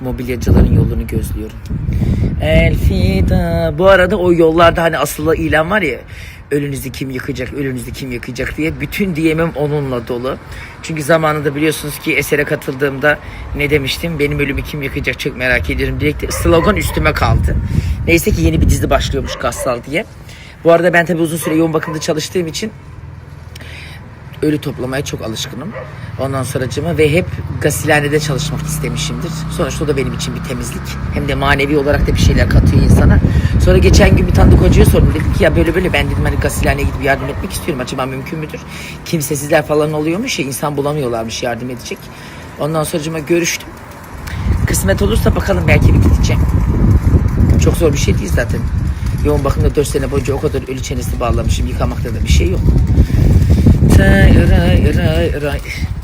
mobilyacıların yolunu gözlüyorum. Elfida. Bu arada o yollarda hani asılı ilan var ya ölünüzü kim yıkacak, ölünüzü kim yıkacak diye bütün DM'im onunla dolu. Çünkü zamanında biliyorsunuz ki esere katıldığımda ne demiştim? Benim ölümü kim yıkacak çok merak ediyorum. Direkt slogan üstüme kaldı. Neyse ki yeni bir dizi başlıyormuş Gassal diye. Bu arada ben tabii uzun süre yoğun bakımda çalıştığım için ölü toplamaya çok alışkınım. Ondan sonracıma ve hep gasilhanede çalışmak istemişimdir. Sonuçta o da benim için bir temizlik. Hem de manevi olarak da bir şeyler katıyor insana. Sonra geçen gün bir tanıdık hocaya sordum. Dedim ki ya böyle böyle ben dedim hani gasilhaneye gidip yardım etmek istiyorum. Acaba mümkün müdür? Kimsesizler falan oluyormuş ya insan bulamıyorlarmış yardım edecek. Ondan sonracıma görüştüm. Kısmet olursa bakalım belki bir gideceğim. Çok zor bir şey değil zaten. Yoğun bakımda 4 sene boyunca o kadar ölü çenesi bağlamışım. Yıkamakta da bir şey yok. Right, right.